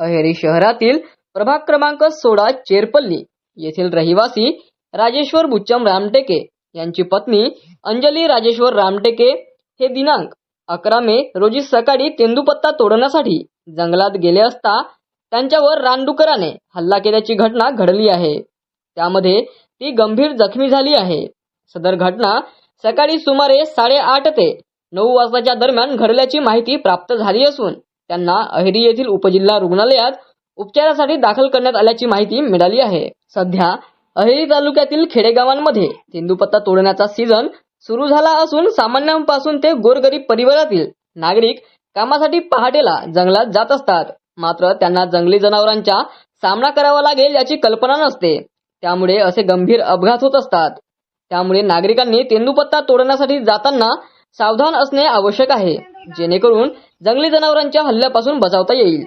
अहेरी शहरातील प्रभाग क्रमांक सोळा चेरपल्ली येथील रहिवासी राजेश्वर बुच्चम रामटेके यांची पत्नी अंजली राजेश्वर रामटेके हे दिनांक अकरा मे रोजी सकाळी तेंदूपत्ता तोडण्यासाठी जंगलात गेले असता त्यांच्यावर रानडुकराने हल्ला केल्याची घटना घडली आहे. त्यामध्ये ती गंभीर जखमी झाली आहे. सदर घटना सकाळी सुमारे साडेआठ ते नऊ वाजताच्या दरम्यान घडल्याची माहिती प्राप्त झाली असून त्यांना अहेरी येथील उपजिल्हा रुग्णालयात उपचारासाठी दाखल करण्यात आल्याची माहिती मिळाली आहे. सध्या अहेरी तालुक्यातील खेडेगावांमध्ये तेंदूपत्ता तोडण्याचा सीझन सुरू झाला असून सामान्यांपासून ते गोरगरीब परिवारातील नागरिक कामासाठी पहाटेला जंगलात जात असतात. मात्र त्यांना जंगली जनावरांचा सामना करावा लागेल याची कल्पना नसते. त्यामुळे असे गंभीर अपघात होत असतात. त्यामुळे नागरिकांनी तेंदूपत्ता तोडण्यासाठी जाताना सावधान असणे आवश्यक आहे. जेणेकरून जंगली जनावरांच्या हल्ल्यापासून बचावता येईल.